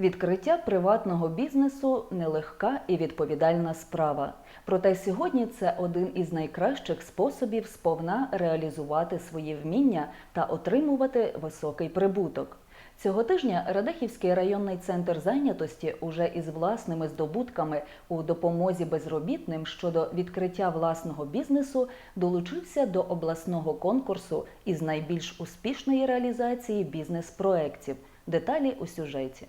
Відкриття приватного бізнесу нелегка і відповідальна справа. Проте сьогодні це один із найкращих способів сповна реалізувати свої вміння та отримувати високий прибуток. Цього тижня Радехівський районний центр зайнятості уже із власними здобутками у допомозі безробітним щодо відкриття власного бізнесу долучився до обласного конкурсу із найбільш успішної реалізації бізнес-проєктів. Деталі у сюжеті.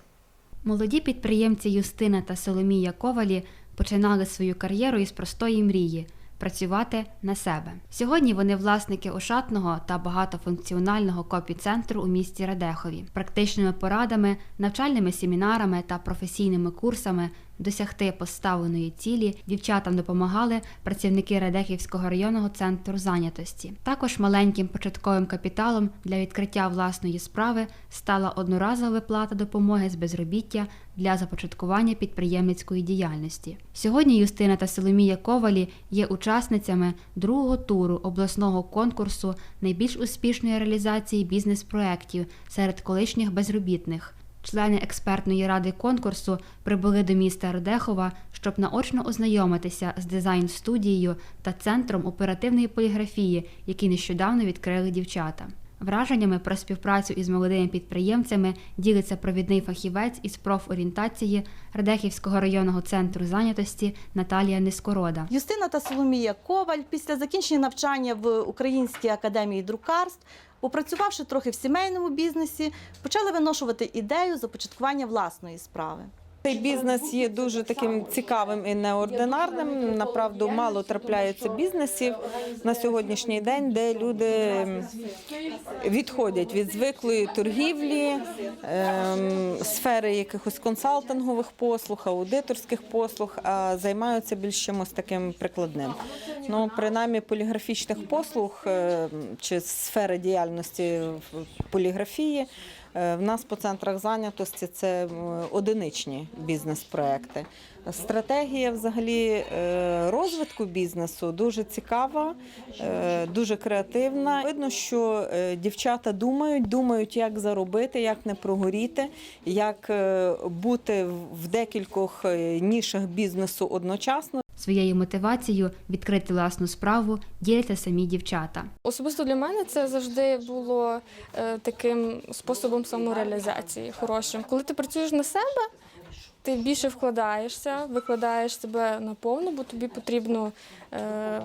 Молоді підприємці Юстина та Соломія Ковалі починали свою кар'єру із простої мрії працювати на себе. Сьогодні вони власники ошатного та багатофункціонального копі-центру у місті Радехові. Практичними порадами, навчальними семінарами та професійними курсами досягти поставленої цілі дівчатам допомагали працівники Радехівського районного центру зайнятості. Також маленьким початковим капіталом для відкриття власної справи стала одноразова виплата допомоги з безробіття для започаткування підприємницької діяльності. Сьогодні Юстина та Соломія Ковалі є учасницями другого туру обласного конкурсу найбільш успішної реалізації бізнес-проєктів серед колишніх безробітних. Члени експертної ради конкурсу прибули до міста Радехова, щоб наочно ознайомитися з дизайн-студією та центром оперативної поліграфії, які нещодавно відкрили дівчата. Враженнями про співпрацю із молодими підприємцями ділиться провідний фахівець із профорієнтації Радехівського районного центру зайнятості Наталія Нескорода. Юстина та Соломія Коваль після закінчення навчання в Українській академії друкарств, попрацювавши трохи в сімейному бізнесі, почали виношувати ідею започаткування власної справи. Цей бізнес є дуже таким цікавим і неординарним. Направду мало трапляється бізнесів на сьогоднішній день, де люди відходять від звиклої торгівлі, ем, сфери якихось консалтингових послуг, аудиторських послуг, а займаються більш чимось таким прикладним. Ну, принаймні, поліграфічних послуг е, чи сфери діяльності поліграфії. Е, В нас по центрах зайнятості це одиничні бізнес-проекти. Стратегія взагалі е, розвитку бізнесу дуже цікава, е, дуже креативна. Видно, що е, дівчата думають, думають, як заробити, як не прогоріти, як е, бути в декількох е, нішах бізнесу одночасно. Своєю мотивацією відкрити власну справу діляться самі дівчата. Особисто для мене це завжди було е, таким способом самореалізації хорошим. Коли ти працюєш на себе, ти більше вкладаєшся, викладаєш себе наповну, бо тобі потрібно. Е,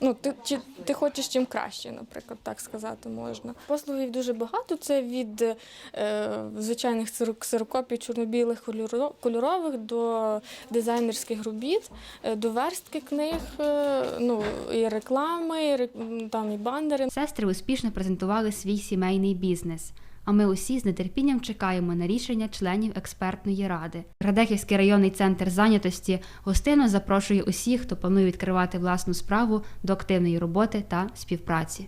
Ну, ти, чи, ти хочеш чим краще, наприклад, так сказати можна. Послугів дуже багато. Це від е, звичайних ксеро- ксерокопій чорно-білих кольоро- кольорових до дизайнерських робіт, е, до верстки книг, е, ну і реклами, і, там і бандери. Сестри успішно презентували свій сімейний бізнес. А ми усі з нетерпінням чекаємо на рішення членів експертної ради. Радехівський районний центр зайнятості гостинно запрошує усіх, хто планує відкривати власну справу до активної роботи та співпраці.